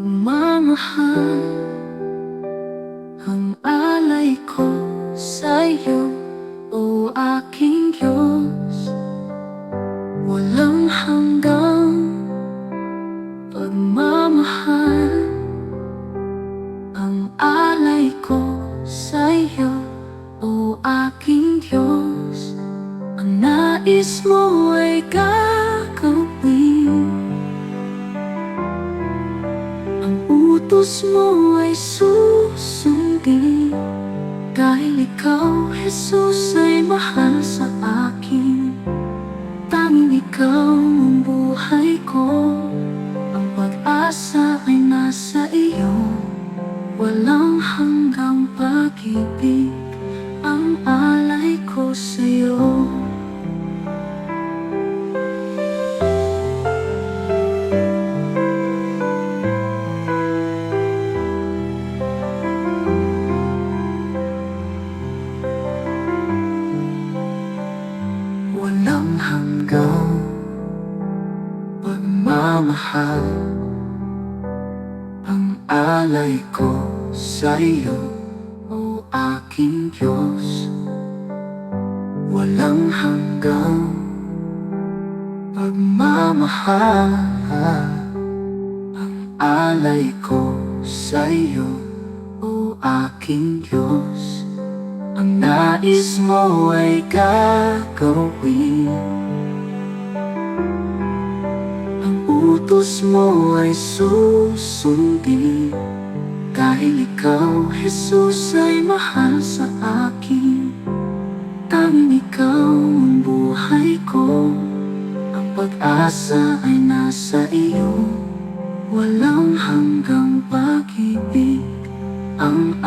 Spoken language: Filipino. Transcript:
mahal Ang alay ko sa'yo O aking Diyos. Walang hanggang pagmamahal Ang alay ko sa'yo O aking Diyos. Ang nais mo ay gagawin utos mo ay susundin Dahil ikaw, Jesus, ay mahal sa akin. Tanging ikaw ang buhay ko. Ang pag-asa ay nasa iyo. Walang hanggang pag-ibig pagmamahal. Ang alay ko sa iyo, o aking Diyos. Walang hanggang pagmamahal. Ang alay ko sa iyo, o aking Diyos. Ang nais mo ay gagawin utos mo ay susundin. Dahil ikaw, Jesus, ay mahal sa akin. Tanging ikaw ang buhay ko. Ang pag-asa ay nasa iyo. Walang hanggang pag-ibig Ang